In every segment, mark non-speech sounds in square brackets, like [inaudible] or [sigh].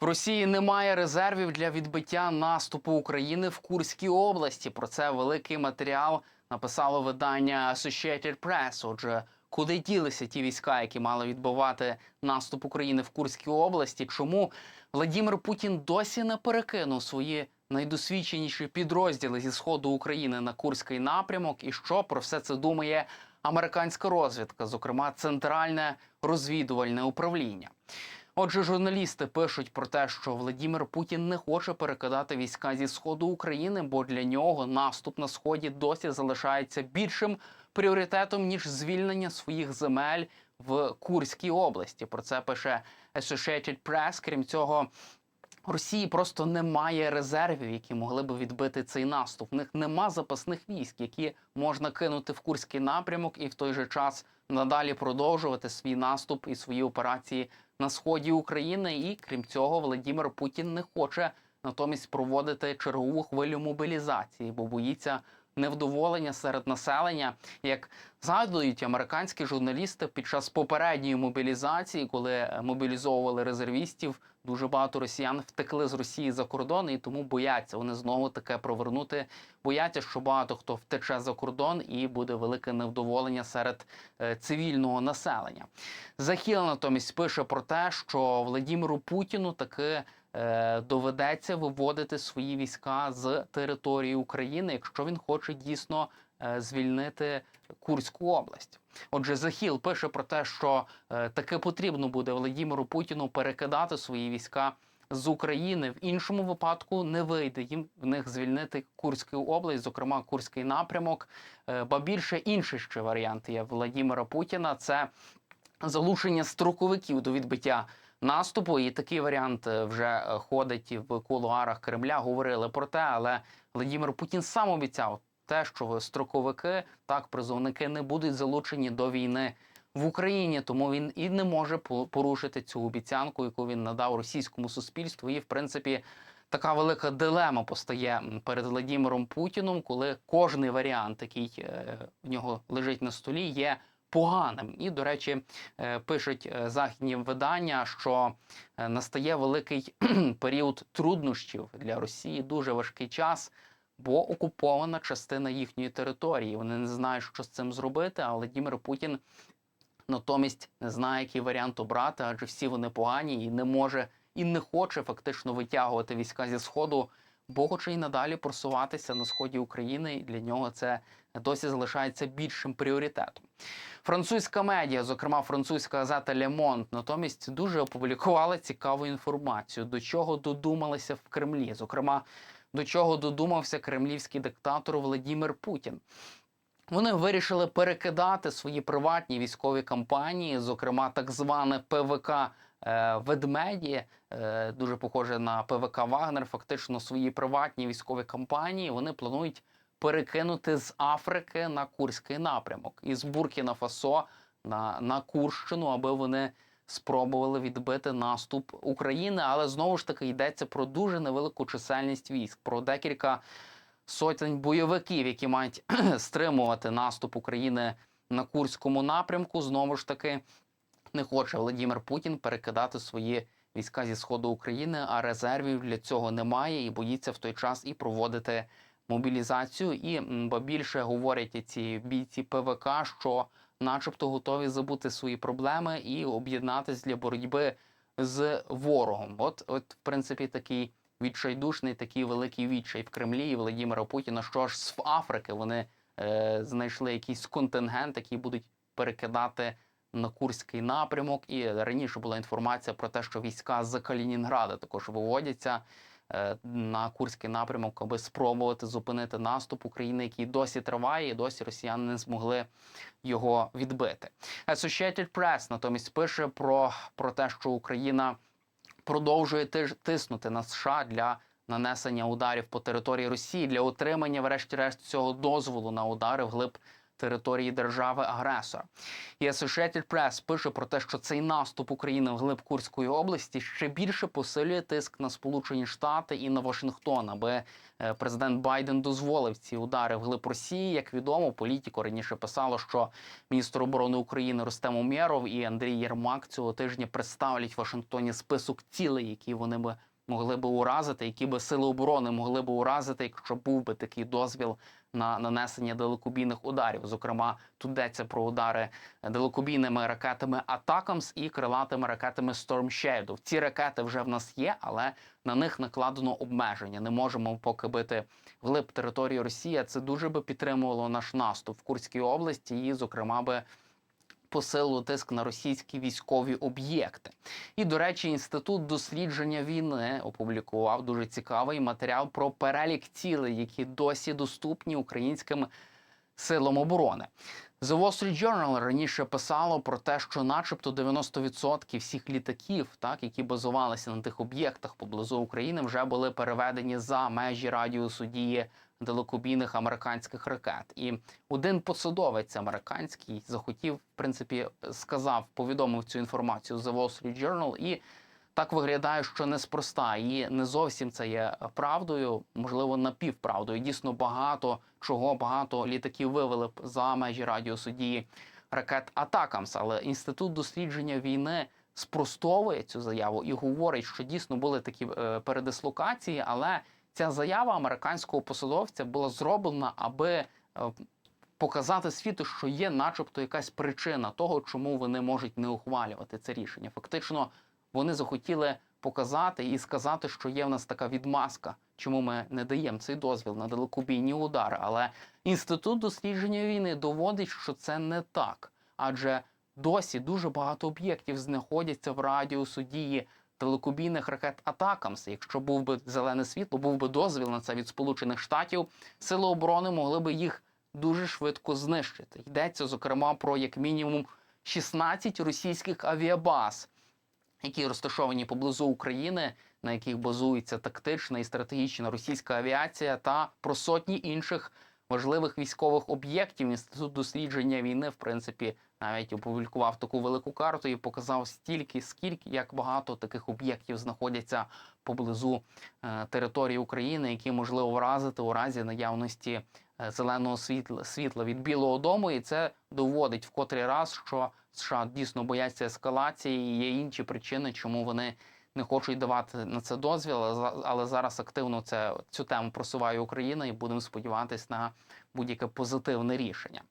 В Росії немає резервів для відбиття наступу України в Курській області. Про це великий матеріал написало видання Associated Press. Отже, куди ділися ті війська, які мали відбивати наступ України в Курській області? Чому Владимир Путін досі не перекинув свої найдосвідченіші підрозділи зі сходу України на Курський напрямок? І що про все це думає американська розвідка, зокрема Центральне розвідувальне управління? Отже, журналісти пишуть про те, що Владимир Путін не хоче перекидати війська зі сходу України, бо для нього наступ на сході досі залишається більшим пріоритетом ніж звільнення своїх земель в Курській області. Про це пише Associated Press. Крім цього, Росії просто немає резервів, які могли би відбити цей наступ. В них нема запасних військ, які можна кинути в Курський напрямок і в той же час надалі продовжувати свій наступ і свої операції на сході України. І крім цього, Владимир Путін не хоче натомість проводити чергову хвилю мобілізації, бо боїться невдоволення серед населення. Як згадують американські журналісти під час попередньої мобілізації, коли мобілізовували резервістів, дуже багато росіян втекли з Росії за кордон і тому бояться вони знову таке провернути. Бояться, що багато хто втече за кордон і буде велике невдоволення серед е, цивільного населення. Захіл натомість пише про те, що Владимиру Путіну таки доведеться виводити свої війська з території України, якщо він хоче дійсно е, звільнити Курську область. Отже, Захіл пише про те, що е, таки потрібно буде Владимиру Путіну перекидати свої війська з України. В іншому випадку не вийде їм в них звільнити Курську область, зокрема Курський напрямок. Е, ба більше інший ще варіант є Владимира Путіна. Це залучення строковиків до відбиття наступу. І такий варіант е, вже е, ходить в кулуарах Кремля. Говорили про те, але Владимир Путін сам обіцяв те, що строковики, так призовники не будуть залучені до війни в Україні, тому він і не може порушити цю обіцянку, яку він надав російському суспільству. І в принципі. Така велика дилема постає перед Владимиром Путіном, коли кожний варіант, який е, в нього лежить на столі, є поганим. І, до речі, е, пишуть е, західні видання, що е, настає великий [clears throat] період труднощів для Росії, дуже важкий час, бо окупована частина їхньої території. Вони не знають, що з цим зробити. А Владимир Путін натомість не знає, який варіант обрати, адже всі вони погані і не може і не хоче фактично витягувати війська зі сходу, бо хоче і надалі просуватися на сході України. І для нього це досі залишається більшим пріоритетом. Французька медіа, зокрема французька газета Le Monde, натомість дуже опублікувала цікаву інформацію, до чого додумалися в Кремлі. Зокрема, до чого додумався кремлівський диктатор Владимир Путін. Вони вирішили перекидати свої приватні військові кампанії, зокрема так зване ПВК е, Ведмеді, е, дуже похоже на ПВК Вагнер. Фактично свої приватні військові кампанії вони планують перекинути з Африки на Курський напрямок із Буркіна Фасо на, на Курщину, аби вони спробували відбити наступ України. Але знову ж таки йдеться про дуже невелику чисельність військ, про декілька сотень бойовиків, які мають [clears throat] стримувати наступ України на Курському напрямку. Знову ж таки, не хоче Владимир Путін перекидати свої війська зі сходу України, а резервів для цього немає і боїться в той час і проводити мобілізацію. І ба більше говорять ці бійці ПВК, що, начебто, готові забути свої проблеми і об'єднатись для боротьби з ворогом. От, от, в принципі, такий відчайдушний, такий великий відчай в Кремлі і Владимира Путіна. Що ж з Африки вони е, знайшли якийсь контингент, який будуть перекидати на Курський напрямок. І раніше була інформація про те, що війська з Калінінграда також виводяться е, на Курський напрямок, аби спробувати зупинити наступ України, який досі триває, і досі росіяни не змогли його відбити. Associated Press натомість пише про, про те, що Україна продовжує тиснути на США для нанесення ударів по території Росії для отримання, врешті-решт, цього дозволу на удари вглиб території держави-агресора. І Associated Press пише про те, що цей наступ України в глиб Курської області ще більше посилює тиск на Сполучені Штати і на Вашингтон, аби е, президент Байден дозволив ці удари в глиб Росії. Як відомо, політико раніше писало, що міністр оборони України Рустем Умєров і Андрій Єрмак цього тижня представлять Вашингтоні список цілей, які вони би могли би уразити, які би сили оборони могли би уразити, якщо був би такий дозвіл на нанесення далекобійних ударів. Зокрема, тут йдеться про удари далекобійними ракетами Атакамс і крилатими ракетами Storm Shadow. Ці ракети вже в нас є, але на них накладено обмеження. Не можемо поки бити вглиб території Росії. Це дуже би підтримувало наш наступ в Курській області, і, зокрема, би посилило тиск на російські військові об'єкти. І, до речі, інститут дослідження війни опублікував дуже цікавий матеріал про перелік цілей, які досі доступні українським силам оборони. The Wall Street Journal раніше писало про те, що, начебто, 90% всіх літаків, так які базувалися на тих об'єктах поблизу України, вже були переведені за межі радіусу дії далекобійних американських ракет. І один посадовець американський захотів, в принципі, сказав, повідомив цю інформацію The Wall Street Journal і. Так виглядає, що неспроста, і не зовсім це є правдою, можливо, напівправдою. Дійсно, багато чого багато літаків вивели за межі радіусу дії ракет Атакамс. Але інститут дослідження війни спростовує цю заяву і говорить, що дійсно були такі е, передислокації, але ця заява американського посадовця була зроблена, аби е, показати світу, що є, начебто, якась причина того, чому вони можуть не ухвалювати це рішення. Фактично, вони захотіли показати і сказати, що є в нас така відмазка, чому ми не даємо цей дозвіл на далекобійні удари. Але інститут дослідження війни доводить, що це не так, адже досі дуже багато об'єктів знаходяться в радіусу дії далекобійних ракет Атакамс. Якщо був би зелене світло, був би дозвіл на це від Сполучених Штатів, сили оборони могли би їх дуже швидко знищити. Йдеться зокрема про як мінімум 16 російських авіабаз які розташовані поблизу України, на яких базується тактична і стратегічна російська авіація, та про сотні інших важливих військових об'єктів. Інститут дослідження війни, в принципі, навіть опублікував таку велику карту і показав стільки, скільки як багато таких об'єктів знаходяться поблизу е, території України, які можливо вразити у разі наявності е, зеленого світла світла від Білого Дому, і це доводить в котрий раз, що США дійсно бояться ескалації. і Є інші причини, чому вони не хочуть давати на це дозвіл. Але зараз активно це цю тему просуває Україна, і будемо сподіватися на будь-яке позитивне рішення.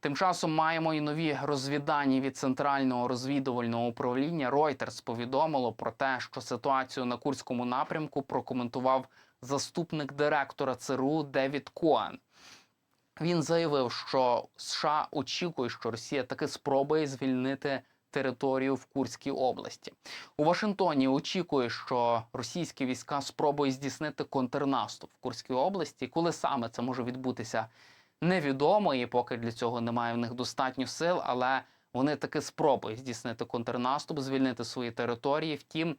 Тим часом маємо і нові розвіддані від центрального розвідувального управління. Reuters повідомило про те, що ситуацію на Курському напрямку прокоментував заступник директора ЦРУ Девід Коен. Він заявив, що США очікує, що Росія таки спробує звільнити територію в Курській області. У Вашингтоні очікує, що російські війська спробують здійснити контрнаступ в Курській області. Коли саме це може відбутися, невідомо, і поки для цього немає в них достатньо сил, але вони таки спробують здійснити контрнаступ, звільнити свої території. Втім,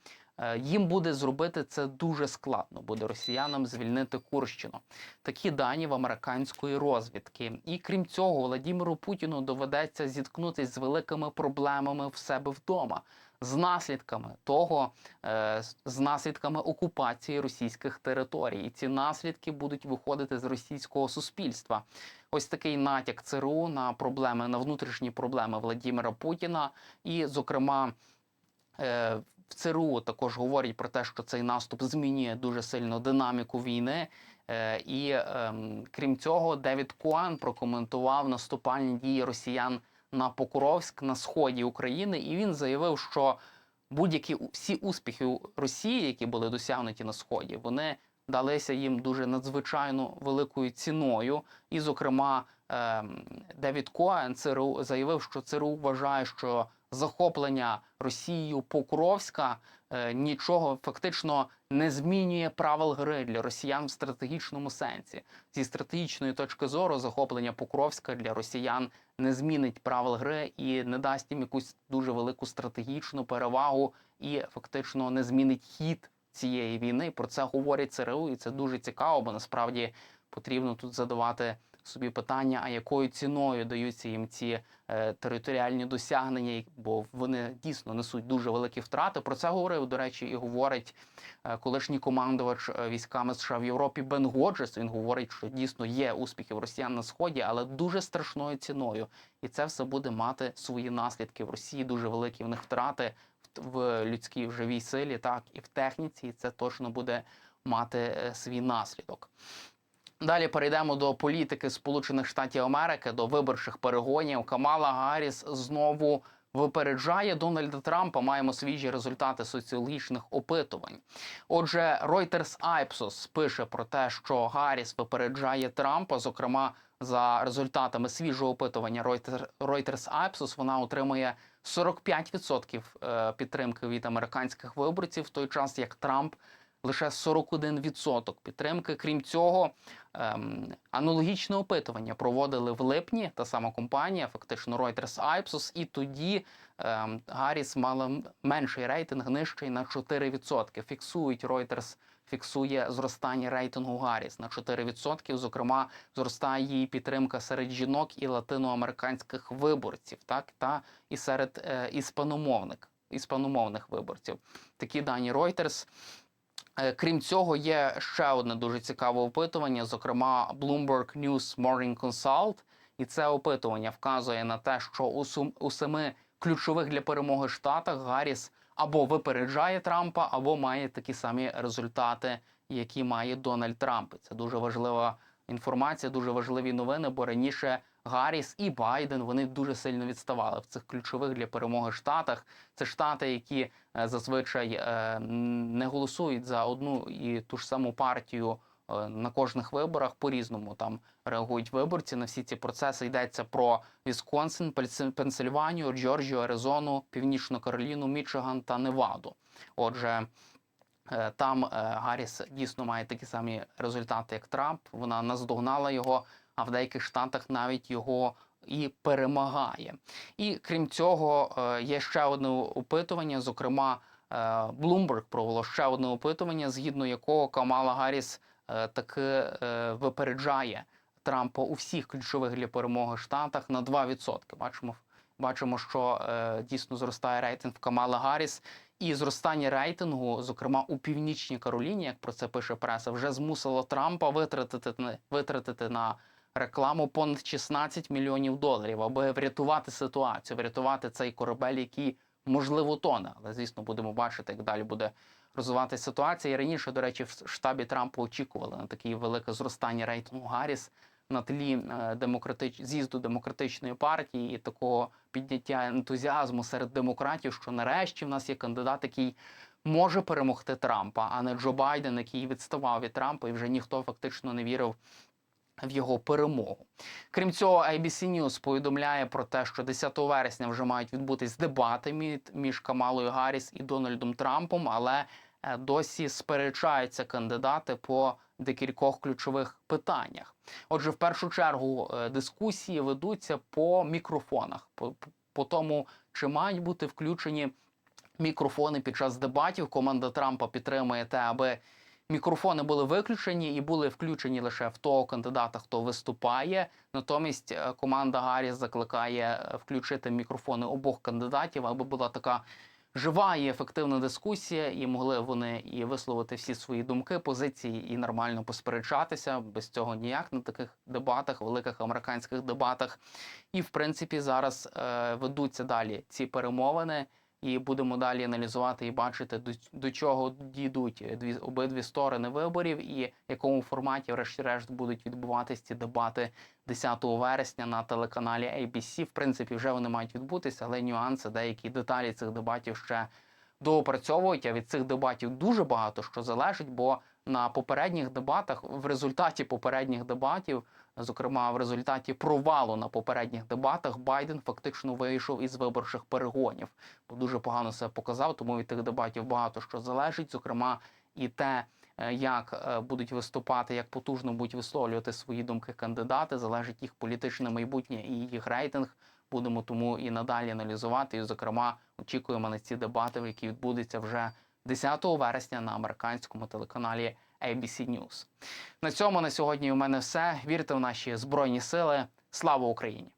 їм буде зробити це дуже складно. Буде росіянам звільнити Курщину. Такі дані в американської розвідки. І крім цього, Владимиру Путіну доведеться зіткнутися з великими проблемами в себе вдома. З наслідками того, е, з наслідками окупації російських територій, і ці наслідки будуть виходити з російського суспільства. Ось такий натяк ЦРУ на проблеми на внутрішні проблеми Владимира Путіна, і, зокрема, е, в ЦРУ також говорять про те, що цей наступ змінює дуже сильно динаміку війни. Е, і ем, крім цього, Девід Куан прокоментував наступальні дії росіян на Покровськ на сході України, і він заявив, що будь-які всі успіхи Росії, які були досягнуті на сході, вони далися їм дуже надзвичайно великою ціною. І, зокрема, ем, Девід Коен ЦРУ заявив, що ЦРУ вважає, що захоплення Росією Покровська е, нічого фактично не змінює правил гри для росіян в стратегічному сенсі. Зі стратегічної точки зору захоплення Покровська для росіян не змінить правил гри і не дасть їм якусь дуже велику стратегічну перевагу, і фактично не змінить хід цієї війни. Про це говорять ЦРУ, і це дуже цікаво, бо насправді потрібно тут задавати собі питання, а якою ціною даються їм ці е, територіальні досягнення, бо вони дійсно несуть дуже великі втрати. Про це говорив, до речі, і говорить е, колишній командувач е, військами США в Європі Бен Годжес. Він говорить, що дійсно є успіхи в росіян на сході, але дуже страшною ціною. І це все буде мати свої наслідки в Росії. Дуже великі в них втрати в- в людській живій силі, так і в техніці. І це точно буде мати е, свій наслідок. Далі перейдемо до політики Сполучених Штатів Америки, до виборчих перегонів. Камала Гарріс знову випереджає Дональда Трампа. Маємо свіжі результати соціологічних опитувань. Отже, Reuters Ipsos пише про те, що Гарріс випереджає Трампа. Зокрема, за результатами свіжого опитування Reuters Ipsos вона отримує 45% е, підтримки від американських виборців, в той час як Трамп лише 41% підтримки. Крім цього, ем, аналогічне опитування проводили в липні та сама компанія, фактично Reuters Ipsos, і тоді ем, Гарріс мала менший рейтинг, нижчий на 4%. Фіксують Reuters фіксує зростання рейтингу Гарріс на 4%. Зокрема, зростає її підтримка серед жінок і латиноамериканських виборців, так та і серед е, іспаномовних, іспаномовних виборців. Такі дані Reuters. Е, Крім цього, є ще одне дуже цікаве опитування, зокрема Bloomberg News Morning Consult. І це опитування вказує на те, що у, сум- у семи ключових для перемоги штатах Гарріс або випереджає Трампа, або має такі самі результати, які має Дональд Трамп. Це дуже важлива інформація, дуже важливі новини, бо раніше Гарріс і Байден вони дуже сильно відставали в цих ключових для перемоги штатах. Це штати, які е, зазвичай е, не голосують за одну і ту ж саму партію е, на кожних виборах по-різному там реагують виборці на всі ці процеси. Йдеться про Вісконсин, Пенсильванію, Джорджію, Аризону, Північну Кароліну, Мічиган та Неваду. Отже. Там Гарріс дійсно має такі самі результати, як Трамп. Вона наздогнала його, а в деяких штатах навіть його і перемагає. І крім цього, е, є ще одне опитування. Зокрема, е, Bloomberg провело ще одне опитування, згідно якого Камала Гарріс е, таки випереджає Трампа у всіх ключових для перемоги штатах на 2%. Бачимо, бачимо, що дійсно зростає рейтинг Камала Гарріс. І зростання рейтингу, зокрема у північній Кароліні, як про це пише преса, вже змусило Трампа витратити витратити на рекламу понад 16 мільйонів доларів, аби врятувати ситуацію, врятувати цей корабель, який можливо тоне. Але звісно, будемо бачити, як далі буде розвиватися ситуація. І раніше, до речі, в штабі Трампа очікували на таке велике зростання рейтингу Гарріс на тлі е, демократич... з'їзду демократичної партії і такого підняття ентузіазму серед демократів, що нарешті в нас є кандидат, який може перемогти Трампа, а не Джо Байден, який відставав від Трампа, і вже ніхто фактично не вірив в його перемогу. Крім цього, ABC News повідомляє про те, що 10 вересня вже мають відбутись дебати між- Камалою Гарріс і Дональдом Трампом, але е, досі сперечаються кандидати по декількох ключових питаннях. Отже, в першу чергу е, дискусії ведуться по мікрофонах, по, по тому, чи мають бути включені мікрофони під час дебатів. Команда Трампа підтримує те, аби мікрофони були виключені і були включені лише в того кандидата, хто виступає. Натомість е, команда Гарріс закликає е, включити мікрофони обох кандидатів, аби була така жива і ефективна дискусія, і могли вони і висловити всі свої думки, позиції і нормально посперечатися. Без цього ніяк на таких дебатах, великих американських дебатах. І в принципі зараз е, ведуться далі ці перемовини. І будемо далі аналізувати і бачити, до, до чого дійдуть дві обидві сторони виборів, і в якому форматі, врешті-решт, будуть відбуватись ці дебати 10 вересня на телеканалі ABC. В принципі, вже вони мають відбутися, але нюанси, деякі деталі цих дебатів ще доопрацьовують. А від цих дебатів дуже багато що залежить, бо на попередніх дебатах, в результаті попередніх дебатів, зокрема в результаті провалу на попередніх дебатах, Байден фактично вийшов із виборчих перегонів. Бо дуже погано себе показав, тому від тих дебатів багато що залежить, зокрема і те. е, Як е, будуть виступати, як потужно будуть висловлювати свої думки кандидати, залежить їх політичне майбутнє і їх рейтинг. Будемо тому і надалі аналізувати. І, зокрема, очікуємо на ці дебати, які відбудуться вже 10 вересня на американському телеканалі ABC News. На цьому на сьогодні у мене все. Вірте в наші збройні сили. Слава Україні!